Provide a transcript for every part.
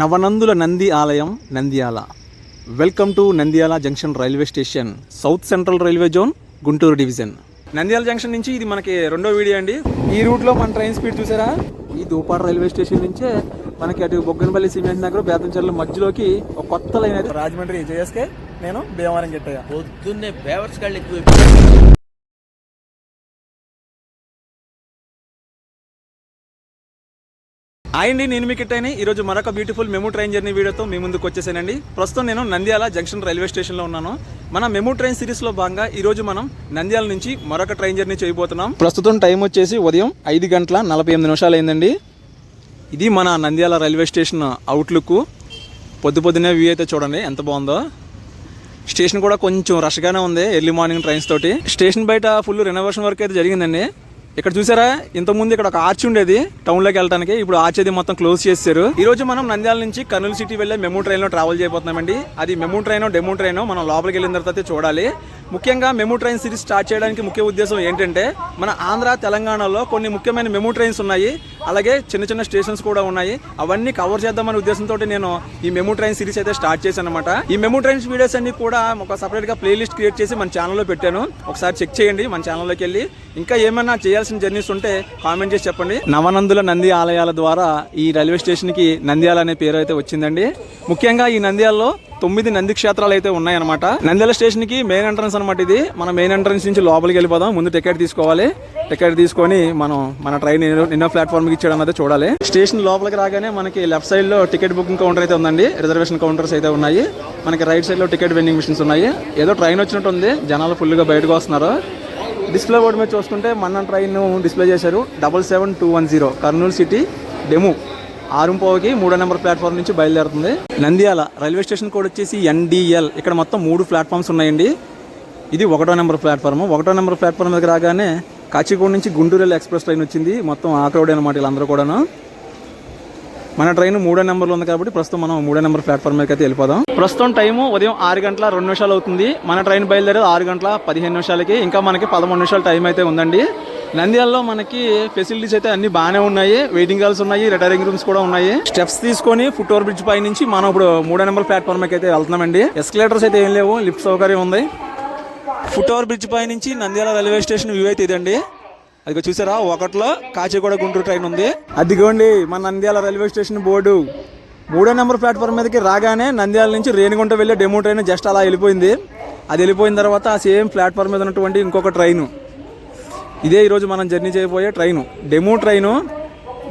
నవనందుల నంది ఆలయం Nandyal. Welcome to Nandyal junction railway station south central railway zone Guntur division. Nandyal junction నుంచి ఇది మనకి రెండో వీడియో అండి. ఈ రూట్లో మన ట్రైన్ స్పీడ్ చూసారా? ఈ దూపాడు రైల్వే స్టేషన్ నుంచే మనకి అటు బొగ్గనపల్లి సిమెంట్ నగర్ బేతంచెర్ల మధ్యలోకి ఒక కొత్త లైన్ అయితే రాజమండ్రి జేఎస్కే నేను భీమవరం గెట్టయ్యా. పొద్దున్నే బేవర్స్ గాళ్ళు ఎక్కువ అండి నేను మీకు ఇట్టని ఈరోజు మరొక బ్యూటిఫుల్ మెమూ ట్రైన్ జర్నీ వీడియోతో మీ ముందుకు వచ్చేసానండి. ప్రస్తుతం నేను నంద్యాల జంక్షన్ రైల్వే స్టేషన్లో ఉన్నాను. మన మెమూ ట్రైన్ సిరీస్లో భాగంగా ఈరోజు మనం నంద్యాల నుంచి మరొక ట్రైన్ జర్నీ చేయబోతున్నాం. ప్రస్తుతం టైం వచ్చేసి ఉదయం ఐదు గంటల నలభై ఎనిమిది నిమిషాలు అయిందండి. ఇది మన నంద్యాల రైల్వే స్టేషన్ అవుట్లుక్ పొద్దు పొద్దునే వ్యూ అయితే చూడండి ఎంత బాగుందో. స్టేషన్ కూడా కొంచెం రష్గానే ఉంది ఎర్లీ మార్నింగ్ ట్రైన్స్ తోటి. స్టేషన్ బయట ఫుల్ రెనోవేషన్ వర్క్ అయితే జరిగిందండి. ఇక్కడ చూసారా? ఇంతకుముందు ఇక్కడ ఒక ఆర్చ్ ఉండేది టౌన్లోకి వెళ్ళడానికి ఇప్పుడు ఆర్చ్ అది మొత్తం క్లోజ్ చేశారు ఈ రోజు మనం నంద్యాల నుంచి కర్నూలు సిటీ వెళ్ళే మెమూ ట్రైన్లో ట్రావెల్ చేయబోతున్నామండి. అది మెమూ ట్రైన్ డెమో ట్రైన్ మనం లోపలికి వెళ్ళిన తర్వాత చూడాలి. ముఖ్యంగా మెమూ ట్రైన్ సిరీస్ స్టార్ట్ చేయడానికి ముఖ్య ఉద్దేశం ఏంటంటే మన ఆంధ్ర తెలంగాణలో కొన్ని ముఖ్యమైన మెమూ ట్రైన్స్ ఉన్నాయి. అలాగే చిన్న చిన్న స్టేషన్స్ కూడా ఉన్నాయి. అవన్నీ కవర్ చేద్దామనే ఉద్దేశంతో నేను ఈ మెమూ ట్రైన్ సిరీస్ అయితే స్టార్ట్ చేశాను అనమాట ఈ మెమూ ట్రైన్స్ వీడియోస్ అన్ని కూడా ఒక సపరేట్గా ప్లేలిస్ట్ క్రియేట్ చేసి మన ఛానల్లో పెట్టాను. ఒకసారి చెక్ చేయండి మన ఛానల్లోకి వెళ్ళి. ఇంకా ఏమైనా చేయాల్సిన జర్నీస్ ఉంటే కామెంట్ చేసి చెప్పండి. నవనందుల నంది ఆలయాల ద్వారా ఈ రైల్వే స్టేషన్కి నంద్యాల అనే పేరు అయితే వచ్చిందండి. ముఖ్యంగా ఈ నంద్యాలలో తొమ్మిది నంది క్షేత్రాలు అయితే ఉన్నాయన్నమాట. నంద్యాల స్టేషన్కి మెయిన్ ఎంట్రన్స్ అనమాట ఇది. మన మెయిన్ ఎంట్రన్స్ నుంచి లోపలికి వెళ్ళిపోదాం. ముందు టికెట్ తీసుకోవాలి. టికెట్ తీసుకొని మనం మన ట్రైన్ ఎన్నో ఎన్నో ప్లాట్ఫామ్కి అయితే చూడాలి. స్టేషన్ లోపలికి రాగానే మనకి లెఫ్ట్ సైడ్లో టికెట్ బుకింగ్ కౌంటర్ అయితే ఉందండి. రిజర్వేషన్ కౌంటర్స్ అయితే ఉన్నాయి. మనకి రైట్ సైడ్లో టికెట్ వెండింగ్ మిషన్స్ ఉన్నాయి. ఏదో ట్రైన్ వచ్చినట్టు ఉంది జనాలు ఫుల్గా బయటకు వస్తున్నారు. డిస్ప్లే బోర్డు మీద చూసుకుంటే మన ట్రైన్ డిస్ప్లే చేశారు. Double seven two one zero. Kurnool city DEMU. ఆరుంపోవకి మూడో నెంబర్ ప్లాట్ఫామ్ నుంచి బయలుదేరుతుంది. నంద్యాల రైల్వే స్టేషన్ కోడ్ వచ్చేసి ఎన్డిఎల్ ఇక్కడ మొత్తం మూడు ప్లాట్ఫామ్స్ ఉన్నాయండి. ఇది ఒకటో నెంబర్ ప్లాట్ఫామ్ ఒకటో నెంబర్ ప్లాట్ఫామ్ దగ్గర రాగానే కాచిగూడ నుంచి గుంటూరు ఎక్స్ప్రెస్ ట్రైన్ వచ్చింది. మొత్తం ఆక్రౌడ్ అనమాట వీళ్ళందరూ కూడాను. మన ట్రైన్ మూడో నెంబర్లో ఉంది కాబట్టి ప్రస్తుతం మనం మూడో నెంబర్ ప్లాట్ఫామ్ మీదకి అయితే వెళ్ళిపోదాం. ప్రస్తుతం టైము ఉదయం ఆరు గంటల రెండు నిమిషాలు అవుతుంది. మన ట్రైన్ బయలుదేరేది ఆరు గంటల పదిహేను నిమిషాలకి. ఇంకా మనకి పదమూడు నిమిషాల టైం అయితే ఉందండి. నంద్యాలలో మనకి ఫెసిలిటీస్ అయితే అన్ని బాగానే ఉన్నాయి. వెయిటింగ్ హాల్స్ ఉన్నాయి రిటైరింగ్ రూమ్స్ కూడా ఉన్నాయి. స్టెప్స్ తీసుకొని ఫుట్ ఓవర్ బ్రిడ్జ్ పై నుంచి మనం ఇప్పుడు మూడో నెంబర్ ప్లాట్ఫామ్ అయితే వెళ్తున్నామండి. ఎస్కలేటర్స్ అయితే ఏం లేవు లిఫ్ట్ సౌకర్యం ఉంది. ఫుట్ ఓవర్ బ్రిడ్జ్ పై నుంచి నంద్యాల రైల్వే స్టేషన్ వ్యూ అయితే ఇదండి. అది చూసారా? ఒకటిలో కాచిగూడ గుంటూరు ట్రైన్ ఉంది. అదిగోండి మన నంద్యాల రైల్వే స్టేషన్ బోర్డు. మూడో నెంబర్ ప్లాట్ఫామ్ మీదకి రాగానే నంద్యాల నుంచి రేణిగుంట వెళ్ళే డెమో ట్రైన్ జస్ట్ అలా వెళ్ళిపోయింది. అది వెళ్ళిపోయిన తర్వాత ఆ సేమ్ ప్లాట్ఫామ్ మీద ఉన్నటువంటి ఇంకొక ట్రైను. ఇదే ఈరోజు మనం జర్నీ చేయబోయే ట్రైను. డెమో ట్రైను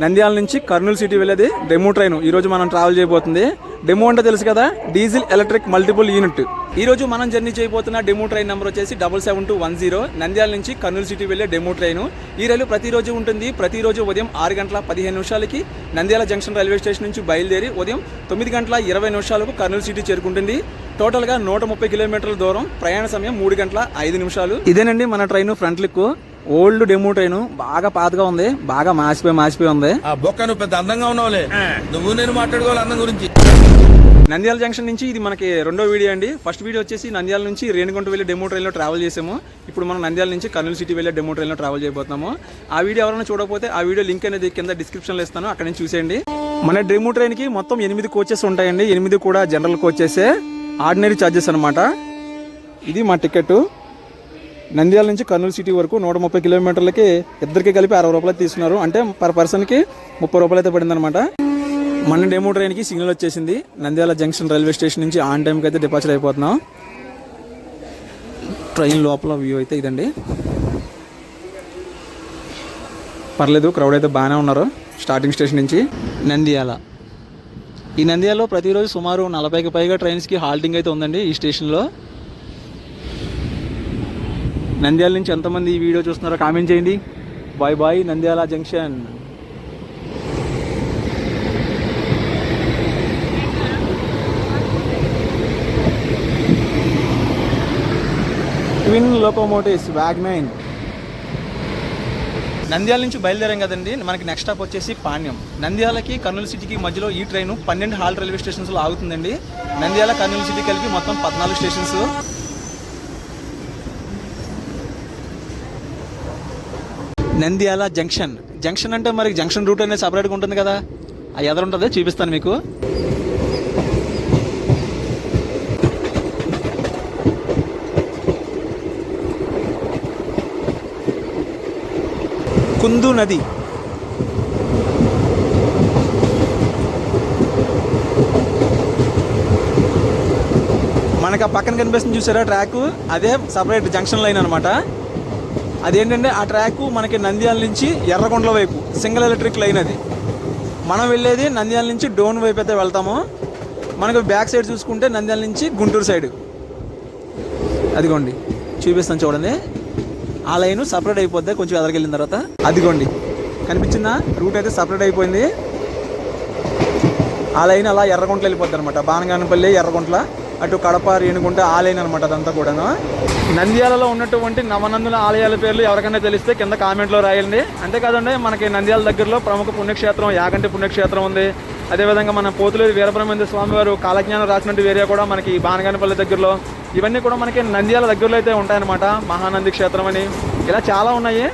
నంద్యాల నుంచి కర్నూలు సిటీ వెళ్ళేది డెమో ట్రైన్. ఈరోజు మనం ట్రావెల్ చేయబోతుంది. డెమో అంటే తెలుసు కదా డీజిల్ ఎలక్ట్రిక్ మల్టిపుల్ యూనిట్. ఈ రోజు మనం జర్నీ చేయబోతున్న డెమో ట్రైన్ నెంబర్ వచ్చేసి double seven two one zero Nandyal నుంచి కర్నూలు సిటీ వెళ్ళే డెమో ట్రైన్. ఈ రైలు ప్రతిరోజు ఉంటుంది. ప్రతిరోజు ఉదయం ఆరు గంటల పదిహేను నిమిషాలకి నంద్యాల జంక్షన్ రైల్వే స్టేషన్ నుంచి బయలుదేరి ఉదయం తొమ్మిది గంటల ఇరవై నిమిషాలకు కర్నూలు సిటీ చేరుకుంటుంది. టోటల్గా నూట ముప్పై కిలోమీటర్ల దూరం ప్రయాణ సమయం మూడు గంటల ఐదు నిమిషాలు. ఇదేనండి మన train front look. Old DEMU train బాగా పాతగా ఉంది బాగా మాసిపోయి మాసిపోయి ఉంది. ఆ బొక్క నువ్వు పెద్ద అందంగా ఉన్నావులే. నువ్వు నేను మాట్లాడుకోవాలి అందం గురించి. నంద్యాల జంక్షన్ నుంచి ఇది మనకి రెండో వీడియో అండి. ఫస్ట్ వీడియో వచ్చేసి నంద్యాల నుంచి రేణిగుంట వెళ్ళే డెమో ట్రైన్లో ట్రావెల్ చేసాము. ఇప్పుడు మనం నంద్యాల నుంచి కర్నూలు సిటీ వెళ్ళే డెమో ట్రైన్లో ట్రావెల్ చేయబోతున్నాము. ఆ వీడియో ఎవరైనా చూడకపోతే ఆ వీడియో లింక్ అనేది కింద డిస్క్రిప్షన్లో ఇస్తాను. అక్కడ నుంచి చూసేయండి. మన డెమో ట్రైన్కి మొత్తం ఎనిమిది కోచెస్ ఉంటాయండి. ఎనిమిది కూడా జనరల్ కోచెసే ఆర్డినరీ ఛార్జెస్ అనమాట ఇది మా టికెట్ నంద్యాల నుంచి కర్నూలు సిటీ వరకు నూట ముప్పై కిలోమీటర్లకి ఇద్దరికి కలిపి అరవై రూపాయలు తీసుకున్నారు. అంటే పర్ పర్సన్కి ముప్పై రూపాయలు అయితే పడిందనమాట మన డెమో ట్రైన్కి సిగ్నల్ వచ్చేసింది. నంద్యాల జంక్షన్ రైల్వే స్టేషన్ నుంచి ఆన్ టైంకి అయితే డిపాజిట్ అయిపోతున్నాం. ట్రైన్ లోపల వ్యూ అయితే ఇదండి. పర్లేదు క్రౌడ్ అయితే బాగానే ఉన్నారు స్టార్టింగ్ స్టేషన్ నుంచి. నంద్యాల. ఈ నంద్యాలలో ప్రతిరోజు సుమారు నలభైకి పైగా ట్రైన్స్కి హాల్టింగ్ అయితే ఉందండి ఈ స్టేషన్లో. నంద్యాల నుంచి ఎంతమంది ఈ వీడియో చూస్తున్నారో కామెంట్ చేయండి. Bye bye Nandyal junction. Twin locomotives వ్యాగ్నైన్ Nandyal నుంచి బయలుదేరాం కదండి. మనకి నెక్స్ట్ స్టాప్ వచ్చేసి పాణ్యం. నంద్యాలకి కర్నూలు సిటీకి మధ్యలో ఈ ట్రైన్ పన్నెండు హాల్ రైల్వే స్టేషన్స్లో ఆగుతుందండి. నంద్యాల కర్నూలు సిటీ కలిపి మొత్తం పద్నాలుగు స్టేషన్స్. నంద్యాల జంక్షన్. జంక్షన్ అంటే మరి జంక్షన్ రూట్ అనేది సపరేట్గా ఉంటుంది కదా? ఆ ఎదరు ఉంటుంది? చూపిస్తాను మీకు. కుందు నది. మనకి ఆ పక్కన కనిపిస్తుంది చూసారా ట్రాక్? అదే సపరేట్ జంక్షన్ లైన్ అనమాట అదేంటంటే ఆ ట్రాక్ మనకి నంద్యాల నుంచి ఎర్రగొండల వైపు సింగిల్ ఎలక్ట్రిక్ లైన్ అది. మనం వెళ్ళేది నంద్యాల నుంచి డోన్ వైపు అయితే వెళ్తాము. మనకు బ్యాక్ సైడ్ చూసుకుంటే నంద్యాల నుంచి గుంటూరు సైడ్. అదిగోండి చూపిస్తాను చూడండి. ఆ లైన్ సపరేట్ అయిపోద్ది కొంచెం ఎదరికెళ్ళిన తర్వాత. అదిగోండి కనిపించిందా? రూట్ అయితే సపరేట్ అయిపోయింది. ఆ లైన్ అలా ఎర్రగుంటలు వెళ్ళిపోద్ది అనమాట బానగానపల్లి ఎర్రగుంట్ల అటు కడప రేణుగుంట ఆలయం అనమాట అదంతా కూడాను. నంద్యాలలో ఉన్నటువంటి నవనందుల ఆలయాల పేర్లు ఎవరికైనా తెలిస్తే కింద కామెంట్లో రాయండి. అంతేకాదండి మనకి నంద్యాల దగ్గరలో ప్రముఖ పుణ్యక్షేత్రం యాగంటి పుణ్యక్షేత్రం ఉంది. అదేవిధంగా మన పోతులేరు వీరబ్రహ్మేంద్ర స్వామి వారు కాలజ్ఞానం రాసినట్టు ఏరియా కూడా మనకి బానగానిపల్లి దగ్గరలో. ఇవన్నీ కూడా మనకి నంద్యాల దగ్గరలో అయితే ఉంటాయన్నమాట. మహానంది క్షేత్రం అని. ఇలా చాలా ఉన్నాయి.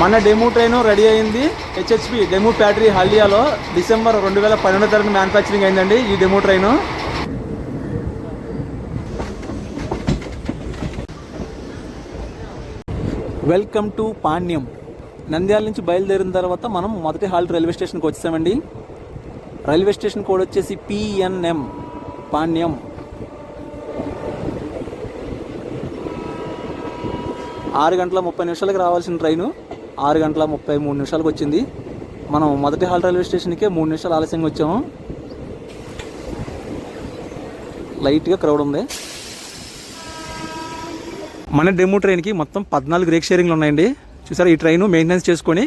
మన డెమో ట్రైన్ రెడీ అయింది. హెచ్హెచ్పి డెమో బ్యాటరీ హల్డియాలో డిసెంబర్ రెండు వేల పన్నెండో తరగతి మ్యానుఫ్యాక్చరింగ్ అయిందండి ఈ DEMU train. Welcome to Panyam Nandyal నుంచి బయలుదేరిన తర్వాత మనం మొదటి హాల్ట్ రైల్వే స్టేషన్కి వచ్చామండి రైల్వే స్టేషన్ కోడ్ వచ్చేసి పిఎన్ఎం పాణ్యం ఆరు గంటల ముప్పై నిమిషాలకు రావాల్సిన ట్రైను. ఆరు గంటల ముప్పై మూడు నిమిషాలకు వచ్చింది. మనం మొదటి హాల్ రైల్వే స్టేషన్కే మూడు నిమిషాలు ఆలస్యంగా వచ్చాము. లైట్గా క్రౌడ్ ఉంది. మన డెమో ట్రైన్కి మొత్తం పద్నాలుగు రేక్ షేరింగ్లు ఉన్నాయండి. చూసారా ఈ ట్రైన్ మెయింటెనెన్స్ చేసుకొని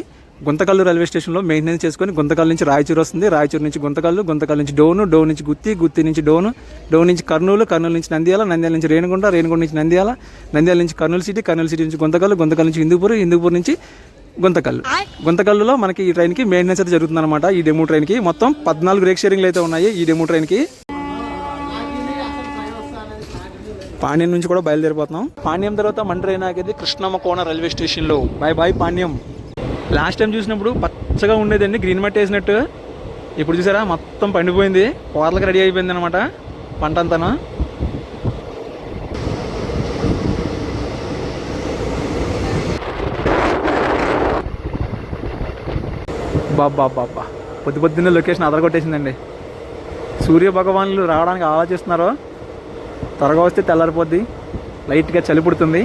గుంతకల్లు రైల్వే స్టేషన్లో మెయింటెనెన్స్ చేసుకొని గుంతకల్ నుంచి రాయచూరు వస్తుంది. రాయచూరు నుంచి గుంతకల్లు గుంతకల్ నుంచి డోను డోన్ నుంచి గుత్తి గుత్తి నుంచి డోను డోన్ నుంచి కర్నూలు కర్నూలు నుంచి నంద్యాల నంద్యాల నుంచి రేణిగుంట రేణిగుంట నుంచి నంద్యాల నంద్యాల నుంచి కర్నూలు సిటీ కర్నూలు సిటీ నుంచి గుంతకల్లు గుంతకల్ నుంచి హిందూపూర్ హిందూపూర్ నుంచి గుంతకల్లు. గుంతకల్లులో మనకి ఈ ట్రైన్కి మెయింటెనెన్స్ అయితే జరుగుతుందన్నమాట. ఈ డెమో ట్రైన్కి మొత్తం పద్నాలుగు రేక్ షేరింగ్లు అయితే ఉన్నాయి ఈ డెమో ట్రైన్కి. పాణ్యం నుంచి కూడా బయలుదేరిపోతున్నాం. పాణ్యం తర్వాత మన ట్రైన్ ఆగేది కృష్ణమ్మ కోన రైల్వే స్టేషన్లో. Bye bye Panyam. Last time చూసినప్పుడు పచ్చగా ఉండేదండి గ్రీన్ మట్టి వేసినట్టు. ఇప్పుడు చూసారా మొత్తం పండిపోయింది. కూరలకు రెడీ అయిపోయింది అనమాట పంట అంతాను అబ్బా అబ్బా అబ్బా పొద్దు పొద్దున్నే లొకేషన్ అదరగొట్టేసిందండి. సూర్య భగవానులు రావడానికి ఆలోచిస్తున్నారు? త్వరగా వస్తే తెల్లారిపోద్ది. లైట్గా చలి పుడుతుంది.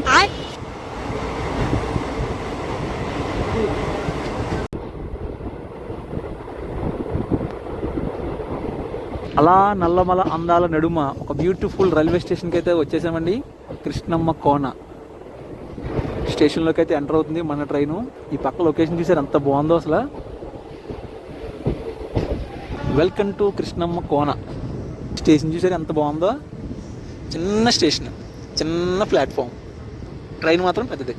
అలా నల్లమల అందాల నడుమ ఒక బ్యూటిఫుల్ రైల్వే స్టేషన్కి అయితే వచ్చేసామండి. కృష్ణమ్మ కోన. స్టేషన్లోకి అయితే ఎంటర్ అవుతుంది మన ట్రైను. ఈ పక్క లొకేషన్ చూసారు ఎంత బాగుందో అసలు. Welcome to Krishnamma Kona station చూసారు? ఎంత బాగుందో? చిన్న స్టేషన్ చిన్న ప్లాట్ఫామ్ ట్రైన్ మాత్రం పెద్దది.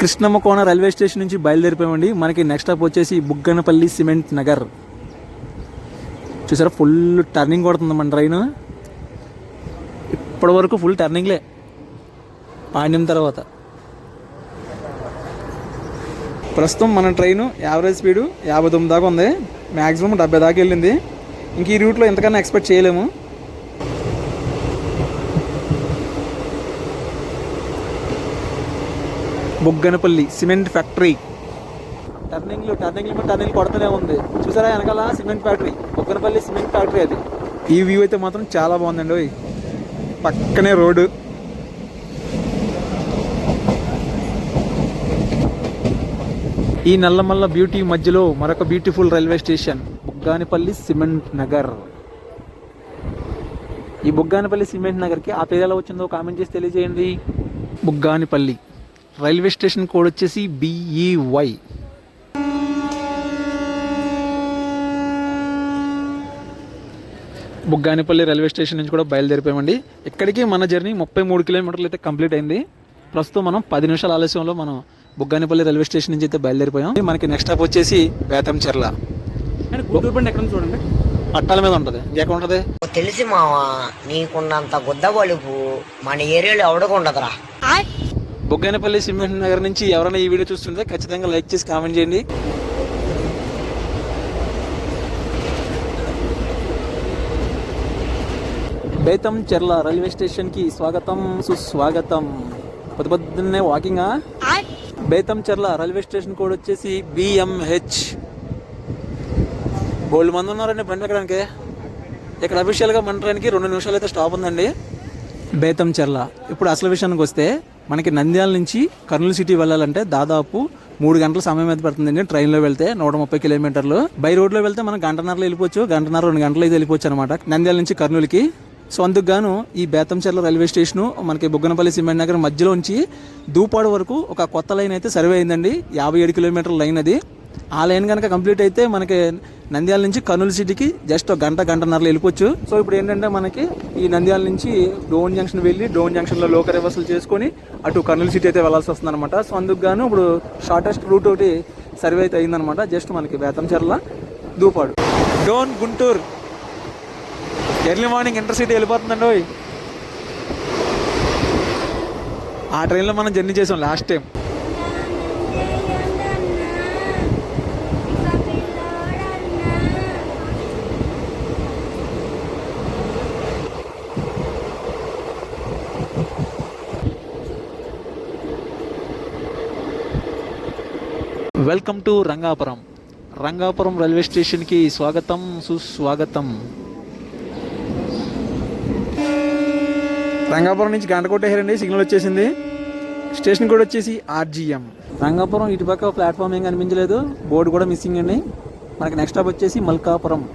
కృష్ణమ్మ కోన రైల్వే స్టేషన్ నుంచి బయలుదేరిపోయామండి. మనకి నెక్స్ట్ స్టాప్ వచ్చేసి బుగ్గనపల్లి సిమెంట్ నగర్. చూసారా ఫుల్ టర్నింగ్ కొడుతుంది మన ట్రైన్ ఇప్పటి వరకు ఫుల్ టర్నింగ్లే పాండ్యం తర్వాత. ప్రస్తుతం మన ట్రైన్ యావరేజ్ స్పీడు యాభై తొమ్మిది దాకా ఉంది. మ్యాక్సిమం డెబ్బై దాకా వెళ్ళింది. ఇంక ఈ రూట్లో ఎంతకన్నా ఎక్స్పెక్ట్ చేయలేము. Bugganapalli cement factory. టర్నింగ్లు టర్నింగ్లు టర్నింగ్ కొడుతూనే ఉంది. చూసారా వెనకాల cement factory Bugganapalli cement factory అది. ఈ వ్యూ అయితే మాత్రం చాలా బాగుందండి ఓయ్. పక్కనే రోడ్డు. ఈ నల్లమల్ల బ్యూటీ మధ్యలో మరొక beautiful railway station Bugganipalli cement Nagar. ఈ బుగ్గానిపల్లి సిమెంట్ నగర్కి ఆ పేరు ఎలా వచ్చిందో కామెంట్ చేసి తెలియజేయండి. బుగ్గానిపల్లి రైల్వే స్టేషన్ కోడ్ వచ్చేసి బిఈవై బుగ్గానిపల్లి రైల్వే స్టేషన్ నుంచి కూడా బయలుదేరిపోయామండి. ఇక్కడికి మన జర్నీ ముప్పై మూడు కిలోమీటర్లు అయితే కంప్లీట్ అయింది. ప్రస్తుతం మనం పది నిమిషాల ఆలస్యంలో మనం బుగ్గానిపల్లి రైల్వే స్టేషన్ నుంచి అయితే బయలుదేరిపోయాం. మనకి నెక్స్ట్ స్టాప్ వచ్చేసి ఎక్కడ చూడండి. పట్టాల మీద ఉంటుంది. ఇంకెక్కడ ఉంటుంది తెలిసి మావా నీకున్నంత గుద్ద మన ఏరియాలో ఎవడకుండదురా బుగ్గానిపల్లి సిమెంట్ నగర్ నుంచి ఎవరైనా ఈ వీడియో చూస్తుంటే ఖచ్చితంగా లైక్ చేసి కామెంట్ చేయండి. బేతం చెర్ల రైల్వే స్టేషన్కి స్వాగతం సుస్వాగతం. పొద్దు పొద్దున్నే వాకింగ్? బేతం చెర్ల రైల్వే స్టేషన్ కోడ్ వచ్చేసి బిఎంహెచ్. బోల్డ్ మంది ఉన్నారండి బండి ఎక్కడానికి? ఇక్కడ అఫీషియల్గా మన ట్రైన్కి రెండు నిమిషాలు అయితే స్టాప్ ఉందండి. బేతం చెర్ల. ఇప్పుడు అసలు విషయానికి వస్తే మనకి నంద్యాల నుంచి కర్నూలు సిటీ వెళ్ళాలంటే దాదాపు మూడు గంటల సమయం అయితే పడుతుందండి ట్రైన్లో వెళ్తే నూట ముప్పై కిలోమీటర్లు. బై రోడ్లో వెళ్తే మనం గంటన్నరలో వెళ్ళిపోవచ్చు. గంటన్నర రెండు గంటలు అయితే వెళ్ళిపోవచ్చు అనమాట నంద్యాల నుంచి కర్నూలుకి. సో అందుకు గాను ఈ బేతంచెర్ల రైల్వే స్టేషను మనకి బుగ్గనపల్లి సిమెంట్ నగర్ మధ్యలో నుంచి దూపాడు వరకు ఒక కొత్త లైన్ అయితే సర్వే అయిందండి. యాభై ఏడు కిలోమీటర్ల లైన్ అది. ఆ లైన్ కనుక కంప్లీట్ అయితే మనకి నంద్యాల నుంచి కర్నూలు సిటీకి జస్ట్ ఒక గంట గంటన్నరలో వెళ్ళిపోవచ్చు. సో ఇప్పుడు ఏంటంటే మనకి ఈ నంద్యాల నుంచి డోన్ జంక్షన్ వెళ్ళి డోన్ జంక్షన్లో లోకల్ రివర్సల్ చేసుకొని అటు కర్నూలు సిటీ అయితే వెళ్ళాల్సి వస్తుంది అనమాట సో అందుకు గాను ఇప్పుడు షార్టెస్ట్ రూట్ ఒకటి సర్వే అయితే అయిందనమాట జస్ట్ మనకి Betamcherla Dupadu. Dhone Guntur. Early morning intercity వెళ్ళిపోతుందండి ఓయ్. ఆ ట్రైన్లో మనం జర్నీ చేసాం last time welcome to Rangapuram. Rangapuram railway స్టేషన్కి స్వాగతం సుస్వాగతం. రంగాపురం నుంచి గంట కొట్టేసారండి సిగ్నల్ వచ్చేసింది. స్టేషన్ కూడా వచ్చేసి ఆర్జీఎం. రంగాపురం ఇటుపక్క ప్లాట్ఫామ్ ఏం కనిపించలేదు బోర్డు కూడా మిస్సింగ్ అండి. మనకి నెక్స్ట్ స్టాప్ వచ్చేసి మల్కాపురం.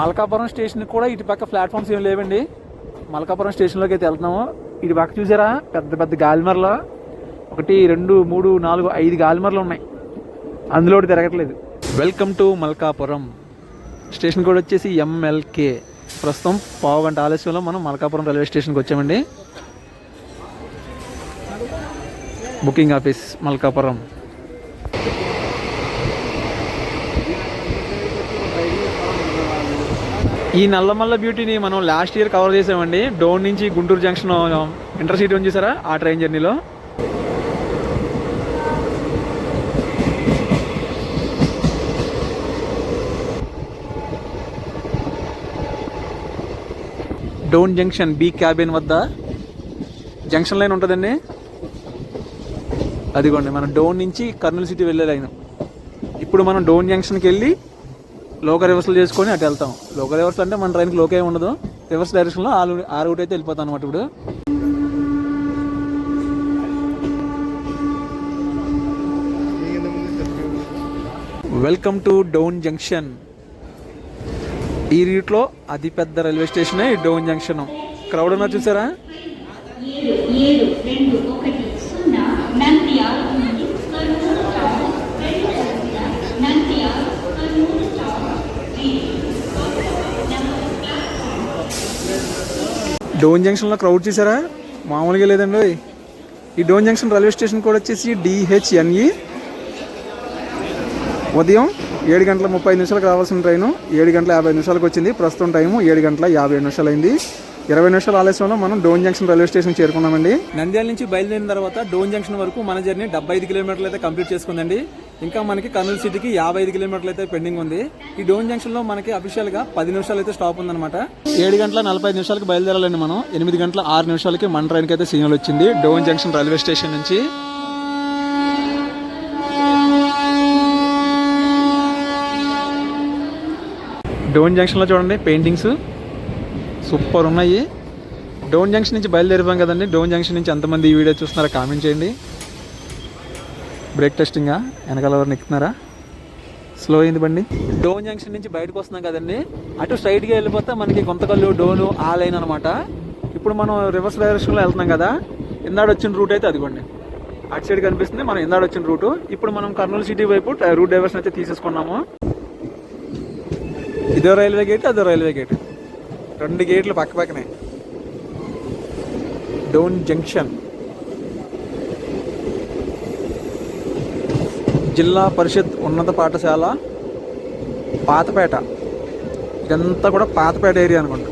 మల్కాపురం స్టేషన్ కూడా ఇటు పక్క ప్లాట్ఫామ్స్ ఏం లేవండి. మల్కాపురం స్టేషన్లోకి అయితే వెళ్తున్నాము. ఇటు పక్క చూసారా? పెద్ద పెద్ద గాలిమర్లు. ఒకటి రెండు మూడు నాలుగు ఐదు గాలిమర్లు ఉన్నాయి. అందులో తిరగట్లేదు. Welcome to Malkapuram. స్టేషన్ కూడా వచ్చేసి ఎంఎల్కే ప్రస్తుతం పావు గంట ఆలస్యంలో మనం మల్కాపురం రైల్వే స్టేషన్కి వచ్చామండి. Booking office Malkapuram. ఈ నల్లమల్ల బ్యూటీని మనం లాస్ట్ ఇయర్ కవర్ చేసామండి. డోన్ నుంచి గుంటూరు జంక్షన్ ఇంటర్సిటీ ఉంది చూసారా? ఆ ట్రైన్ జర్నీలో డోన్ జంక్షన్ బి క్యాబిన్ వద్ద జంక్షన్ లైన్ ఉంటుందండి. అదిగోండి మనం డోన్ నుంచి కర్నూలు సిటీ వెళ్ళే లైన్ ఇప్పుడు మనం డోన్ జంక్షన్కి వెళ్ళి లోకల్ రివర్సల్ చేసుకొని అటు వెళ్తాం. లోకల్ రివర్సల్ అంటే మన ట్రైన్కి లోకే ఉండదు. రివర్స్ డైరెక్షన్లో ఆ ఆ రూట్ అయితే వెళ్ళిపోతాం అనమాట ఇప్పుడు. వెల్కమ్ టు డౌన్ జంక్షన్ ఈ రూట్లో అతిపెద్ద రైల్వే స్టేషనే ఈ డౌన్ జంక్షన్ క్రౌడ్ ఉన్నారు చూసారా ఏడు రెండు ఒకటి సున్నా నంద్యాల నుండి కర్నూలు టౌన్ రెండు సంఖ్య నంద్యాల కర్నూలు టౌన్ డోన్ జంక్షన్లో క్రౌడ్ చేశారా మామూలుగా లేదండి ఈ డోన్ జంక్షన్ రైల్వే స్టేషన్ కూడా వచ్చేసి డిహెచ్ఎన్ఈ ఉదయం ఏడు గంటల ముప్పై నిమిషాలకు రావాల్సిన ట్రైను ఏడు గంటల యాభై నిమిషాలకు వచ్చింది. ప్రస్తుతం టైము ఏడు గంటల యాభై నిమిషాలు అయింది ఇరవై నిమిషాల ఆలస్యంలో మనం డోన్ జంక్షన్ రైల్వే స్టేషన్ చేరుకున్నామండి. నంద్యాల నుంచి బయలుదేరిన తర్వాత డోన్ జంక్షన్ వరకు మన జర్నీ డెబ్బై ఐదు కిలోమీటర్లు అయితే కంప్లీట్ చేసుకుందండి. ఇంకా మనకి కర్నూలు సిటీకి యాభై ఐదు కిలోమీటర్లు అయితే పెండింగ్ ఉంది. ఈ డోన్ జంక్షన్లో మనకి అఫీషియల్గా పది నిమిషాలు అయితే స్టాప్ ఉందన్నమాట. ఏడు గంటల నలభై నిమిషాలకు బయలుదేరాలండి మనం. ఎనిమిది గంటల ఆరు నిమిషాలకి మన ట్రైన్కి అయితే సిగ్నల్ వచ్చింది. డోన్ జంక్షన్ రైల్వే స్టేషన్ నుంచి. డోన్ జంక్షన్లో చూడండి పెయింటింగ్స్. సూపర్ ఉన్నాయి. డోన్ జంక్షన్ నుంచి బయలుదేరిపోయాం కదండి. డోన్ జంక్షన్ నుంచి ఎంతమంది ఈ వీడియో చూస్తున్నారా కామెంట్ చేయండి. బ్రేక్ టెస్టింగా వెనకాల ఎవరిని ఎక్కుతున్నారా? స్లో అయింది బండి. డోన్ జంక్షన్ నుంచి బయటకు వస్తున్నాం కదండి. అటు స్ట్రైట్గా వెళ్ళిపోతే మనకి గుంతకల్లు డోను ఆ లైన్ అనమాట ఇప్పుడు మనం రివర్స్ డైరెక్షన్లో వెళ్తున్నాం కదా. ఇందాడు వచ్చిన రూట్ అయితే అదిగోండి. అటు సైడ్ కనిపిస్తుంది. మనం ఇందాడు వచ్చిన రూటు. ఇప్పుడు మనం కర్నూలు సిటీ వైపు రూట్ డైవర్షన్ అయితే తీసేసుకున్నాము. ఇదో రైల్వే గేట్ అదో రైల్వే గేట్ రెండు గేట్లు పక్క పక్కనే. డోన్ జంక్షన్. జిల్లా పరిషత్ ఉన్నత పాఠశాల పాతపేట. ఇదంతా కూడా పాతపేట ఏరియా అనుకుంటా.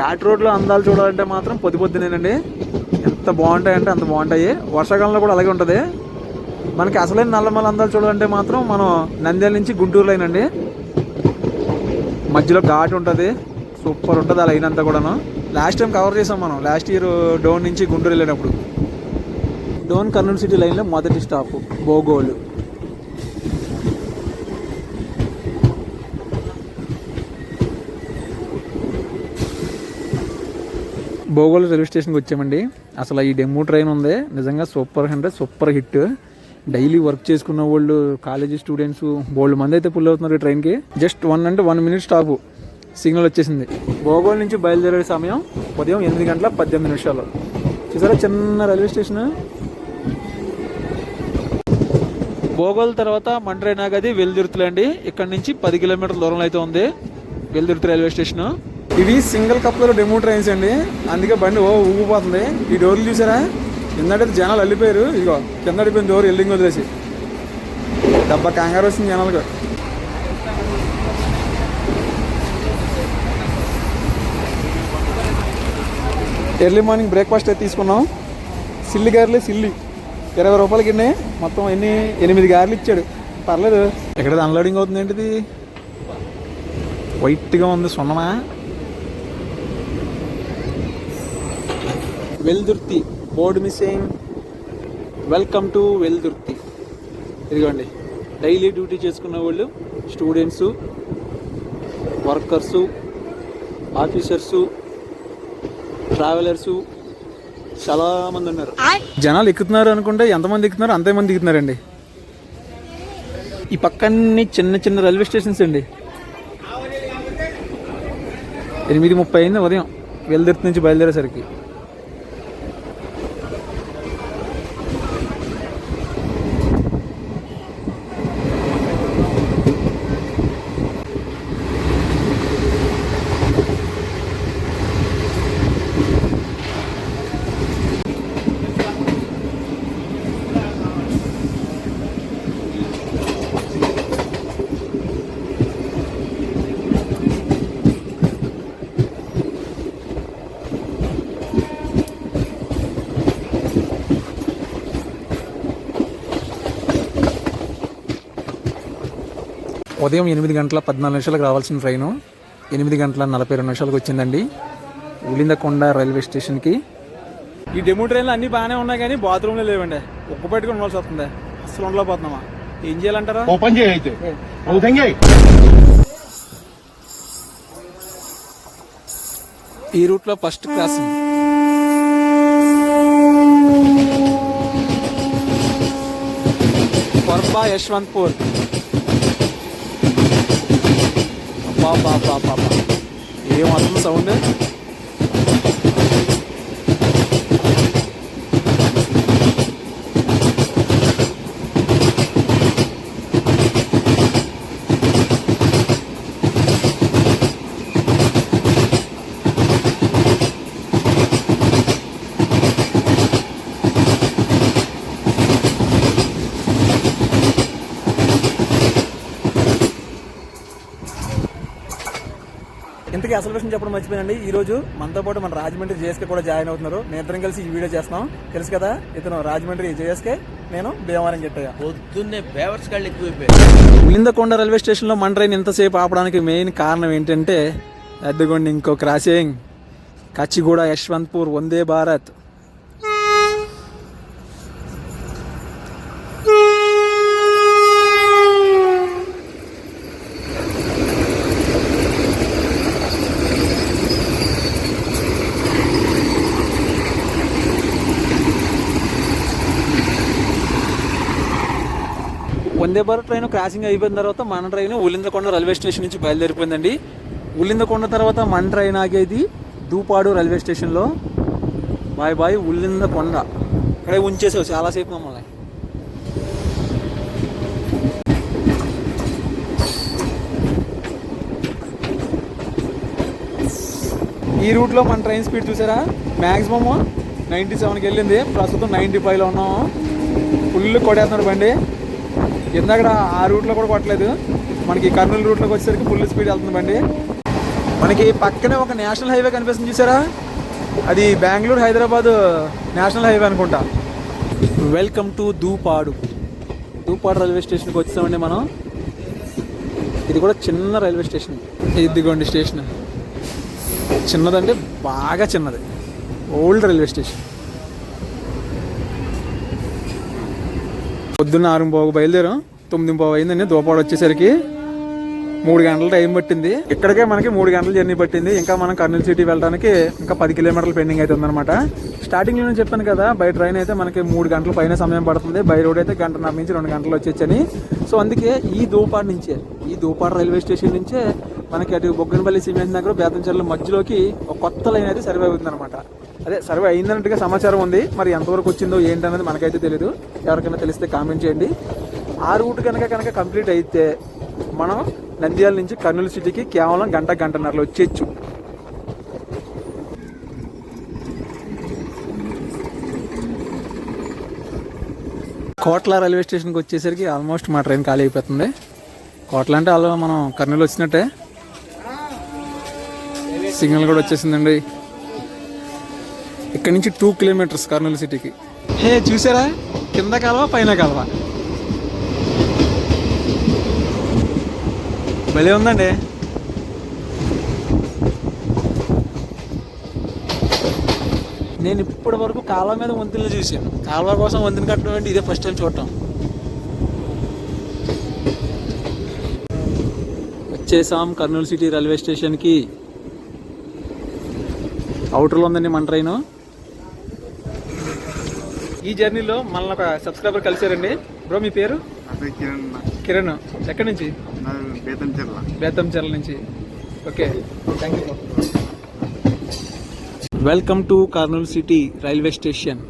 ఘాట్ రోడ్లో అందాలు చూడాలంటే మాత్రం పొద్దు పొద్దునేనండి. ఎంత బాగుంటాయంటే అంత బాగుంటాయి. వర్షాకాలంలో కూడా అలాగే ఉంటుంది. మనకి అసలైన నల్లమల అందాలు చూడాలంటే మాత్రం మనం నంద్యాల నుంచి గుంటూరు లైన్ అండి మధ్యలో ఘాట్ ఉంటుంది. సూపర్ ఉంటుంది ఆ లైన్ అంతా కూడాను. లాస్ట్ టైం కవర్ చేసాం మనం. లాస్ట్ ఇయర్ uh, డోన్ నుంచి గుంటూరు వెళ్ళినప్పుడు. డోన్ కర్నూలు సిటీ లైన్లో మొదటి స్టాప్ బోగోలు బోగోలు రైల్వే స్టేషన్కి వచ్చామండి. అసలు ఈ డెమో ట్రైన్ ఉంది. నిజంగా సూపర్ అంటే సూపర్ హిట్. డైలీ వర్క్ చేసుకున్న వాళ్ళు కాలేజీ స్టూడెంట్స్ బోల్డ్ మంది అయితే పుల్ అవుతున్నారు ఈ ట్రైన్కి. జస్ట్ వన్ అంటే వన్ మినిట్ స్టాప్. సిగ్నల్ వచ్చేసింది. బోగోల్ నుంచి బయలుదేరే సమయం ఉదయం ఎనిమిది గంటల పద్దెనిమిది నిమిషాలు. చూసారా చిన్న రైల్వే స్టేషన్? బోగోల్ తర్వాత మండ్రేనా గది వెల్దుర్తులండి. ఇక్కడ నుంచి పది కిలోమీటర్ల దూరంలో అయితే ఉంది వెల్దుర్తి రైల్వే స్టేషన్. ఇవి సింగిల్ కప్లో డెమో ట్రైన్స్ అండి. అందుకే బండి ఓ ఊగిపోతుంది. ఈ డోర్లు చూసారా? కిందటైతే జనాలు అల్లిపోయారు. ఇగో కింద అడిపోయిన డోర్ ఎల్లింగ్ వదిలేసి. డబ్బా కంగారు వచ్చింది జనాలకు. ఎర్లీ మార్నింగ్ బ్రేక్ఫాస్ట్ అయితే తీసుకున్నాం. సిల్లి గారెలు సిల్లి. ఇరవై రూపాయలకి ఎన్ని? మొత్తం ఎన్ని? ఎనిమిది గారెలు ఇచ్చాడు. పర్లేదు. ఎక్కడ అన్లోడింగ్ అవుతుంది ఏంటిది? వైట్గా ఉంది సొన్నమా? Veldurthi. Board missing. Welcome to Veldurthi ఇదిగోండి డైలీ డ్యూటీ చేసుకున్న వాళ్ళు స్టూడెంట్స్ వర్కర్సు ఆఫీసర్సు ట్రావెలర్సు చాలా మంది ఉన్నారు. జనాలు ఎక్కుతున్నారు అనుకుంటే ఎంతమంది ఎక్కుతున్నారు అంతే మంది ఎక్కుతున్నారండి. ఈ పక్కన్ని చిన్న చిన్న రైల్వే స్టేషన్స్ అండి. ఎనిమిది ముప్పై అయింది ఉదయం వెల్దుర్తి నుంచి బయలుదేరేసరికి. ఉదయం ఎనిమిది గంటల పద్నాలుగు నిమిషాలకు రావాల్సిన ట్రైను. ఎనిమిది గంటల నలభై రెండు నిమిషాలకు వచ్చిందండి. ఉలిందకొండ రైల్వే స్టేషన్కి. ఈ డెమో ట్రైన్లు అన్నీ బాగానే ఉన్నాయి కానీ బాత్రూమ్లో లేవండి. ఉప్పు పెట్టుకుని ఉండాల్సి వస్తుంది. అసలు ఉండలేకపోతున్నామా? ఏం చేయాలంటారా? ఓపెన్ చేయి ఈ రూట్లో ఫస్ట్ క్రాసింగ్ కొర్బా యశ్వంత్పూర్. అబ్బా బాబా బాబా ఏం వస్తుంది సౌండ్ ఇంతకీ అసలు విషయం చెప్పడం మర్చిపోయానండి. ఈ రోజు మనతో పాటు మన రాజమండ్రి జేఎస్కే కూడా జాయిన్ అవుతున్నారు. నేను కలిసి ఈ వీడియో చేస్తున్నాం. తెలుసు కదా ఇతను రాజమండ్రి జేఎస్కే నేను భీమవరం గెట్టయ్య పొద్దున్నే బేవర్స్ కళ్ళు ఎక్కువైపోయాయి. ఉలిందకొండ రైల్వే స్టేషన్లో మన ట్రైన్ ఇంతసేపు ఆపడానికి మెయిన్ కారణం ఏంటంటే అద్దెగొండి ఇంకో crossing Kacheguda Yesvantpur Vande Bharat. Vande Bharat train crossing అయిపోయిన తర్వాత మన ట్రైన్ ఉల్లిందకొండ రైల్వే స్టేషన్ నుంచి బయలుదేరిపోయిందండి. ఉల్లిందకొండ తర్వాత మన ట్రైన్ ఆగేది దూపాడు రైల్వే స్టేషన్లో. బాయ్ బాయ్ ఉల్లిందకొండ ఇక్కడే ఉంచేసావు చాలాసేపు మమ్మల్ని. ఈ రూట్లో మన ట్రైన్ స్పీడ్ చూసారా? మ్యాక్సిమమ్ నైంటీ సెవెన్కి వెళ్ళింది. ప్రస్తుతం నైంటీ ఫైవ్లో ఉన్నాము. ఫుల్ కొడేస్తున్నాడు బండి. ఇందాక ఆ రూట్లో కూడా కొట్టలేదు. మనకి కర్నూలు రూట్లోకి వచ్చేసరికి ఫుల్ స్పీడ్ వెళ్తుంది బండి. మనకి పక్కనే ఒక నేషనల్ హైవే కనిపిస్తుంది చూసారా? అది బెంగళూరు హైదరాబాద్ నేషనల్ హైవే అనుకుంటా. Welcome to Dupadu. Dupadu railway స్టేషన్కి వచ్చామండి మనం. ఇది కూడా చిన్న రైల్వే స్టేషన్. ఇదిగోండి స్టేషన్. చిన్నదంటే బాగా చిన్నది. Old railway station. పొద్దున్న ఆరు పోగు బయలుదేరాం తొమ్మిది పోగు అయిందండి దూపాడు వచ్చేసరికి. మూడు గంటల టైం పట్టింది. ఇక్కడికే మనకి మూడు గంటల జర్నీ పట్టింది. ఇంకా మనం కర్నూలు సిటీ వెళ్ళడానికి ఇంకా పది కిలోమీటర్లు పెండింగ్ అయితే ఉందన్నమాట స్టార్టింగ్ నేను చెప్పాను కదా బై ట్రైన్ అయితే మనకి మూడు గంటల పైన సమయం పడుతుంది. బై రోడ్ అయితే గంటన్నర నుంచి రెండు గంటలు వచ్చేచ్చని సో అందుకే ఈ దూపాడు నుంచే ఈ దూపాడు రైల్వే స్టేషన్ నుంచే మనకి అటు బొగ్గనపల్లి సిమెంట్ దగ్గర బేతంచెర్ల మధ్యలోకి ఒక కొత్త లైన్ అయితే సర్వే అవుతుందన్నమాట. అదే సర్వే అయిందన్నట్టుగా సమాచారం ఉంది. మరి ఎంతవరకు వచ్చిందో ఏంటనేది మనకైతే తెలియదు ఎవరికైనా తెలిస్తే కామెంట్ చేయండి. ఆ రూట్ కనుక కనుక కంప్లీట్ అయితే మనం నంద్యాల నుంచి కర్నూలు సిటీకి కేవలం గంట గంటన్నరలో వచ్చేయచ్చు. కోట్ల రైల్వే స్టేషన్కి వచ్చేసరికి ఆల్మోస్ట్ మా ట్రైన్ ఖాళీ అయిపోతుంది. కోట్ల అంటే అలా మనం కర్నూలు వచ్చినట్టే. సిగ్నల్ కూడా వచ్చేసిందండి. ఇక్కడ నుంచి టూ కిలోమీటర్స్ కర్నూలు సిటీకి హే చూసారా? కింద కాలువ పైన కాలువ? భలే ఉందండి. నేను ఇప్పటి వరకు కాలువ మీద వంతెనలు చూశాను. కాలువ కోసం వంతెన కట్టడం అంటే ఇదే ఫస్ట్ టైం చూడటం. వచ్చేసాం కర్నూలు సిటీ రైల్వే స్టేషన్కి అవుటర్లో ఉందండి మన ట్రైన్ ఈ జర్నీలో మనల్ని ఒక సబ్స్క్రైబర్ కలిసారండి బ్రో మీ పేరు? కిరణ్ కిరణ్. ఎక్కడి నుంచి? బేతంచెర్ల నుంచి. Okay. Thank you welcome to Kurnool city railway station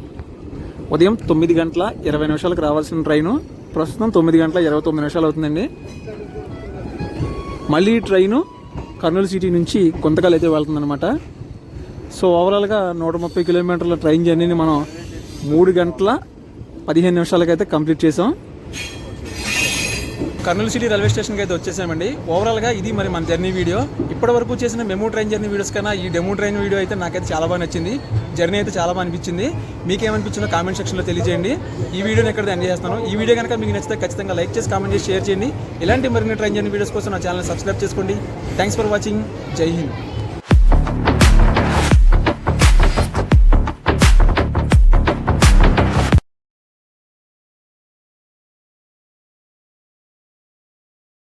ఉదయం తొమ్మిది గంటల ఇరవై నిమిషాలకు రావాల్సిన ట్రైను. ప్రస్తుతం తొమ్మిది గంటల ఇరవై తొమ్మిది నిమిషాలు అవుతుందండి. మళ్ళీ ట్రైను కర్నూలు సిటీ నుంచి కొంతకాలు అయితే వెళ్తుందన్నమాట. సో ఓవరాల్గా నూట ముప్పై కిలోమీటర్ల ట్రైన్ జర్నీని మనం మూడు గంటల పదిహేను నిమిషాలకైతే కంప్లీట్ చేసాం. కర్నూలు సిటీ రైల్వే స్టేషన్కి అయితే వచ్చేసామండి. ఓవరాల్గా ఇది మరి మన జర్నీ వీడియో. ఇప్పటి వరకు చేసిన మెమో ట్రైన్ జర్నీ వీడియోస్ కన్నా ఈ డెమో ట్రైన్ వీడియో అయితే నాకైతే చాలా బాగా నచ్చింది. జర్నీ అయితే చాలా బాగా అనిపించింది. మీకేమనిపించిందో కామెంట్ సెక్షన్లో తెలియజేయండి. ఈ వీడియోని ఎక్కడ ఎండ్ చేస్తాను ఈ వీడియో కనుక మీకు నచ్చితే ఖచ్చితంగా లైక్ చేసి కామెంట్ చేసి షేర్ చేయండి. ఇలాంటి మరిన్ని ట్రైన్ జర్నీ వీడియోస్ కోసం నా ఛానల్ సబ్స్క్రైబ్ చేసుకోండి. Thanks for watching Jai Hind.